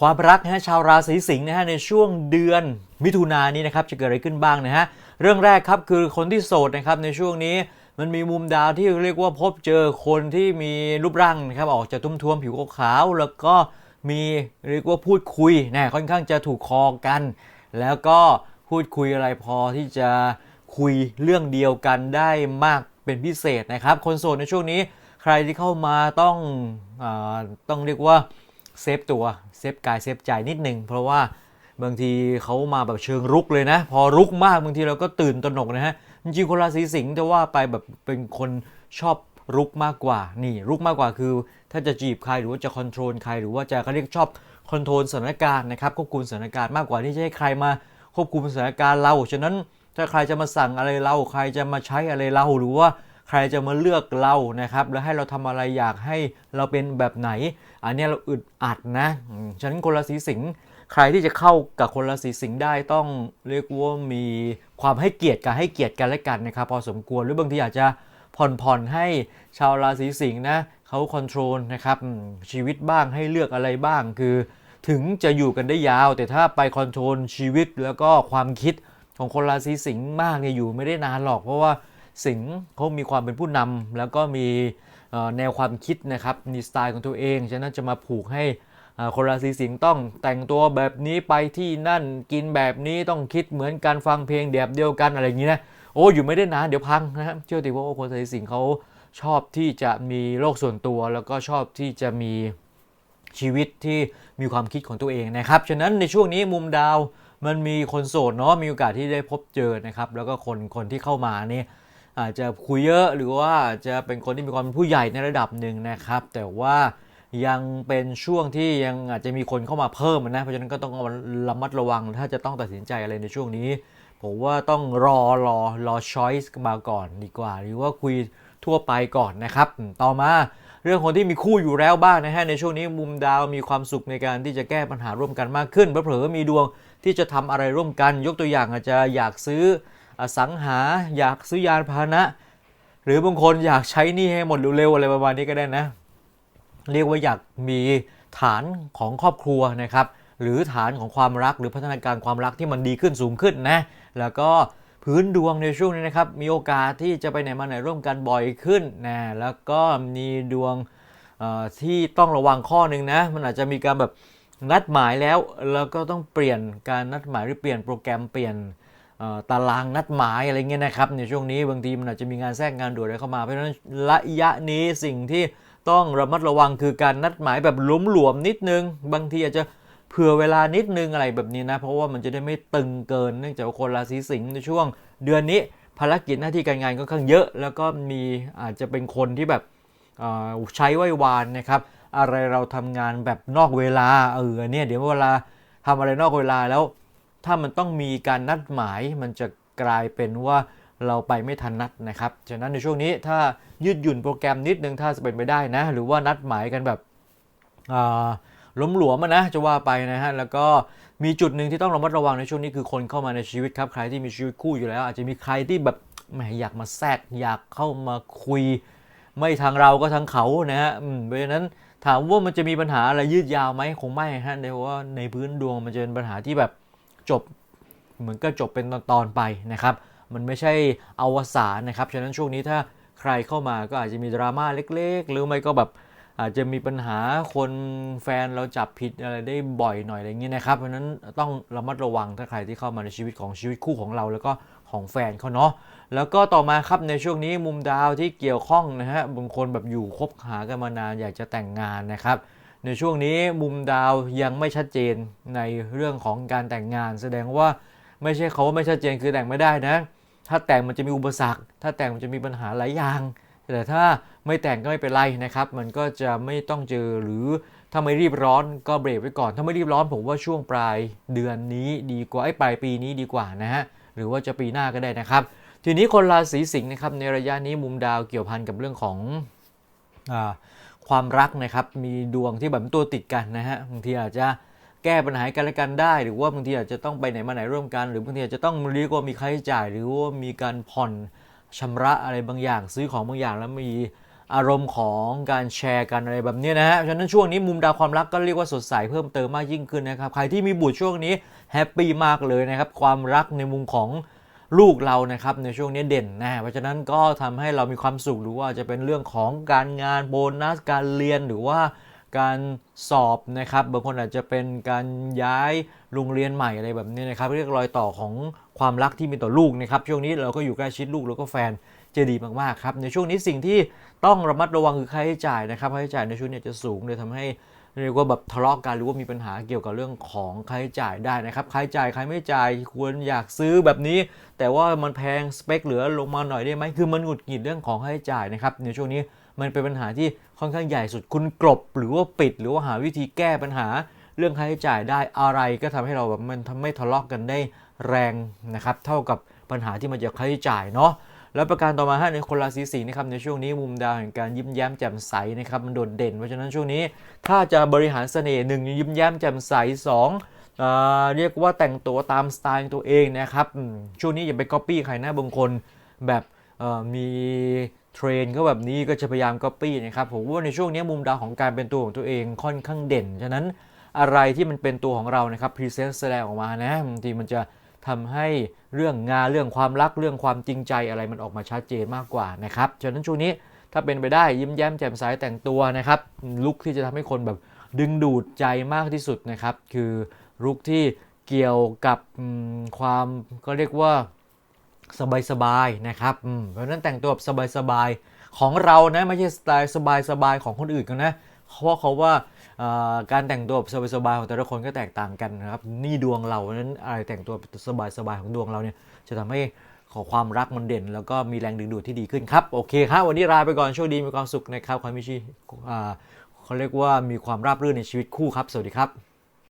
ความรักนะฮะชาวราศีสิงห์นะฮะในช่วงเดือนมิถุนายนนี้นะครับจะเกิดอะไรขึ้นบ้างนะฮะเรื่องแรกครับคือคนที่โสดนะครับในช่วงนี้มันมีมุมดาวที่เรียกว่าพบเจอคนที่มีรูปร่างนะครับออกจะทุ่มทวมผิวขาวแล้วก็มีเรียกว่าพูดคุยนะค่อนข้างจะถูกคอกัน แล้วก็พูดคุยอะไรพอที่จะคุยเรื่องเดียวกันได้มากเป็นพิเศษนะครับ คนโสดในช่วงนี้ใครที่เข้ามาต้องอต้องเรียกว่า เซฟตัวเซฟกายเซฟใจนิดนึง เพราะว่าบางทีเขามาแบบเชิงรุกเลยนะ พอรุกมากบางทีเราก็ตื่นตระหนกนะฮะ จริงๆคนราศีสิงห์จะว่าไปแบบเป็นคนชอบรุกมากกว่า นี่รุกมากกว่าคือ ถ้าจะจีบใครหรือว่าจะคอนโทรลใครหรือว่าจะเขาเรียกชอบคอนโทรลสถานการณ์นะครับควบคุมสถานการณ์มากกว่าที่จะให้ใครมาควบคุมสถานการณ์เรา ฉะนั้นถ้าใครจะมาสั่งอะไรเราใครจะมาใช้อะไรเราหรือว่า ใครจะมาเลือกเรานะครับแล้วให้เราทำอะไรอยากให้เราเป็นแบบไหน อันนี้เราอึดอัดนะฉะนั้นคนราศีสิงห์ใครที่จะเข้ากับคนราศีสิงห์ได้ต้องเรียกว่ามีความให้เกียรติกันให้เกียรติกันและกันนะครับพอสมควรหรือบางทีอาจจะผ่อนผ่อนให้ชาวราศีสิงห์นะเขาคอนโทรลนะครับชีวิตบ้างให้เลือกอะไรบ้างคือ ถึงจะอยู่กันได้ยาว แต่ถ้าไปคอนโทรลชีวิตแล้วก็ความคิดของคนราศีสิงห์มากเนี่ยอยู่ไม่ได้นานหรอก เพราะว่า สิงห์เขามีความเป็นผู้นำแล้วก็มีแนวความคิดนะครับมีสไตล์ของตัวเองฉะนั้นจะมาผูกให้คนราศีสิงห์ต้องแต่งตัวแบบนี้ไปที่นั่นกินแบบนี้ต้องคิดเหมือนกันฟังเพลงแบบเดียวกันอะไรอย่างนี้นะโอ้อยู่ไม่ได้นานเดี๋ยวพังนะครับเชื่อติว่าคนราศีสิงห์เขาชอบที่จะมีโลกส่วนตัว แล้วก็ชอบที่จะมีชีวิตที่มีความคิดของตัวเองนะครับ ฉะนั้นในช่วงนี้มุมดาวมันมีคนโสดเนาะมีโอกาสที่ได้พบเจอนะครับ แล้วก็คนคนที่เข้ามานี่ อาจจะคุยเยอะหรือว่าจะเป็นคนที่มีความเป็นผู้ใหญ่ในระดับหนึ่งนะครับ แต่ว่ายังเป็นช่วงที่ยังอาจจะมีคนเข้ามาเพิ่มนะ เพราะฉะนั้นก็ต้องระมัดระวัง ถ้าจะต้องตัดสินใจอะไรในช่วงนี้ ผมว่าต้องรอรอรอช้อยส์มาก่อนดีกว่า หรือว่าคุยทั่วไปก่อนนะครับ ต่อมาเรื่องคนที่มีคู่อยู่แล้วบ้างนะฮะในช่วงนี้มุมดาวมีความสุขในการที่จะแก้ปัญหาร่วมกันมากขึ้นเผลอๆมีดวงที่จะทำอะไรร่วมกัน ยกตัวอย่างอาจจะอยากซื้อ อสังหาอยากซื้อยานพาหนะ หรือบางคนอยากใช้หนี่ให้หมดเร็วๆอะไรประมาณนี้ก็ได้นะ เรียกว่าอยากมีฐานของครอบครัวนะครับ หรือฐานของความรักหรือพัฒนาการความรักที่มันดีขึ้นสูงขึ้นนะแล้วก็พื้นดวงในช่วงนี้นะครับมีโอกาสที่จะไปไหนมาไหนร่วมกันบ่อยขึ้นนะแล้วก็มีดวงที่ต้องระวังข้อหนึ่งนะมันอาจจะมีการแบบนัดหมายแล้ว แล้วก็ต้องเปลี่ยนการนัดหมายหรือเปลี่ยนโปรแกรมเปลี่ยน ตารางนัดหมายอะไรเงี้ยนะครับในช่วงนี้บางทีมันอาจจะมีงานแทรกงานด่วนอะไรเข้ามาเพราะฉะนั้นระยะนี้สิ่งที่ต้องระมัดระวังคือการนัดหมายแบบหลวมๆนิดนึง บางทีอาจจะเผื่อเวลานิดนึงอะไรแบบนี้นะ เพราะว่ามันจะได้ไม่ตึงเกินเนื่องจากคนราศีสิงห์ในช่วง เดือนนี้ภารกิจหน้าที่การงานก็ค่อนข้างเยอะ แล้วก็มีอาจจะเป็นคนที่แบบใช้ไหววานนะครับ อะไรเราทำงานแบบนอกเวลาเออเนี่ยเดี๋ยวเวลาทำอะไรนอกเวลาแล้ว ถ้ามันต้องมีการนัดหมายมันจะกลายเป็นว่าเราไปไม่ทันนัดนะครับ ฉะนั้นในช่วงนี้ถ้ายืดหยุ่นโปรแกรมนิดนึงถ้าจะเป็นไปได้นะ หรือว่านัดหมายกันแบบล้มหลวมนะจะว่าไปนะฮะแล้วก็มีจุดหนึ่งที่ต้องระมัดระวังในช่วงนี้คือคนเข้ามาในชีวิตครับใครที่มีชีวิตคู่อยู่แล้ว อาจจะมีใครที่แบบแหมอยากมาแทรกอยากเข้ามาคุย ไม่ทางเราก็ทางเขานะฮะอืมเพราะฉะนั้นถามว่ามันจะมีปัญหาอะไรยืดยาวไหมคงไม่ฮะเพราะว่าในพื้นดวงมันจะเป็นปัญหาที่แบบ จบเหมือนก็จบเป็นตอนๆไปนะครับ มันไม่ใช่อวสานนะครับ ฉะนั้นช่วงนี้ถ้าใครเข้ามาก็อาจจะมีดราม่าเล็กๆ หรือไม่ก็แบบอาจจะมีปัญหาคนแฟนเราจับผิดอะไรได้บ่อยหน่อยอะไรอย่างนี้นะครับเพราะนั้นต้องระมัดระวังถ้าใครที่เข้ามาในชีวิตของชีวิตคู่ของเรา แล้วก็ของแฟนเขาเนาะแล้วก็ต่อมาครับในช่วงนี้มุมดาวที่เกี่ยวข้องนะฮะบางคนแบบอยู่คบหากันมานานอยากจะแต่งงานนะครับ ในช่วงนี้มุมดาวยังไม่ชัดเจนในเรื่องของการแต่งงาน แสดงว่าไม่ใช่เขาไม่ชัดเจนคือแต่งไม่ได้นะ ถ้าแต่งมันจะมีอุปสรรค ถ้าแต่งมันจะมีปัญหาหลายอย่างแต่ถ้าไม่แต่งก็ไม่เป็นไรนะครับ มันก็จะไม่ต้องเจอหรือถ้าไม่รีบร้อนก็เบรกไว้ก่อน ถ้าไม่รีบร้อนผมว่าช่วงปลายเดือนนี้ดีกว่าไอ้ปลายปีนี้ดีกว่านะฮะหรือว่าจะปีหน้าก็ได้นะครับ ทีนี้คนราศีสิงห์นะครับในระยะนี้มุมดาวเกี่ยวพันกับเรื่องของอา ความรักนะครับมีดวงที่แบบตัวติดกันนะฮะบางทีอาจจะแก้ปัญหากันและกันได้ หรือว่าบางทีอาจจะต้องไปไหนมาไหนร่วมกัน หรือบางทีอาจจะต้องเรียกว่ามีค่าใช้จ่าย หรือว่ามีการผ่อนชำระอะไรบางอย่าง ซื้อของบางอย่างแล้วมีอารมณ์ของการแชร์กันอะไรแบบนี้นะฮะ ฉะนั้นช่วงนี้มุมดาวความรักก็เรียกว่าสดใสเพิ่มเติมมากยิ่งขึ้นนะครับ ใครที่มีบุตรช่วงนี้แฮปปี้มากเลยนะครับ ความรักในมุมของ ลูกเรานะครับในช่วงนี้เด่นนะเพราะฉะนั้นก็ทำให้เรามีความสุขหรือว่าจะเป็นเรื่องของการงานโบนัสการเรียนหรือว่าการสอบนะครับ บางคนอาจจะเป็นการย้ายโรงเรียนใหม่อะไรแบบนี้นะครับ เรียกรอยต่อของความรักที่มีต่อลูกนะครับ ช่วงนี้เราก็อยู่ใกล้ชิดลูกแล้วก็แฟนจะดีมากๆครับ ในช่วงนี้สิ่งที่ต้องระมัดระวังคือค่าใช้จ่ายนะครับ ค่าใช้จ่ายในช่วงนี้จะสูงเลยทำให้ เรียกว่าแบบทะเลาะกันหรือว่ามีปัญหาเกี่ยวกับเรื่องของค่าใช้จ่ายได้นะครับค่าใช้จ่ายใครไม่จ่ายควรอยากซื้อแบบนี้ แต่ว่ามันแพงสเปคเหลือลงมาหน่อยได้ไหมคือมันหงุดหงิดเรื่องของค่าใช้จ่ายนะครับในช่วงนี้มันเป็นปัญหาที่ค่อนข้างใหญ่สุดคุณกลบ หรือว่าปิด หรือว่าหาวิธีแก้ปัญหาเรื่องค่าใช้จ่ายได้อะไรก็ทำให้เราแบบมันทำให้ทะเลาะกันได้แรงนะครับ เท่ากับปัญหาที่มันจะค่าใช้จ่ายเนาะ แล้วประการต่อมาฮะในคนราศีสิงห์นะครับในช่วงนี้มุมดาวแห่งการยิ้มแย้มแจ่มใสนะครับมันโดดเด่น เพราะฉะนั้นช่วงนี้ถ้าจะบริหารเสน่ห์หนึ่งยิ้มแย้มแจ่มใสสองเอเรียกว่าแต่งตัวตามสไตล์ตัวเองนะครับช่วงนี้อย่าไปก๊อปปี้ใครนะบางคนแบบมีเทรนก็แบบนี้ก็จะพยายามก๊อปปี้นะครับผมว่าในช่วงนี้มุมดาวของการเป็นตัวของตัวเองค่อนข้างเด่น ฉะนั้นอะไรที่มันเป็นตัวของเรานะครับพรีเซนต์แสดงออกมานะบางทีมันจะ ทำให้เรื่องงานเรื่องความรักเรื่องความจริงใจอะไรมันออกมาชัดเจนมากกว่านะครับฉะนั้นช่วงนี้ถ้าเป็นไปได้ยิ้มแย้มแจ่มใสแต่งตัวนะครับลุคที่จะทำให้คนแบบดึงดูดใจมากที่สุดนะครับ คือลุคที่เกี่ยวกับความก็เรียกว่าสบายๆนะครับเพราะนั้นแต่งตัวแบบสบายๆของเรานะไม่ใช่สไตล์สบายๆของคนอื่นกันนะเพราะเขาว่าอ่า การแต่งตัวแบบสบายๆของแต่ละคนก็แตกต่างกันนะครับ นี่ดวงเรานั้นอะไรแต่งตัวสบายๆของดวงเราเนี่ยจะทำให้ขอความรักมันเด่น แล้วก็มีแรงดึงดูดที่ดีขึ้นครับ โอเคครับวันนี้ลาไปก่อนโชคดีมีความสุขนะครับความมีชีวิตเขาเรียกว่ามีความราบรื่นในชีวิตคู่ครับ สวัสดีครับ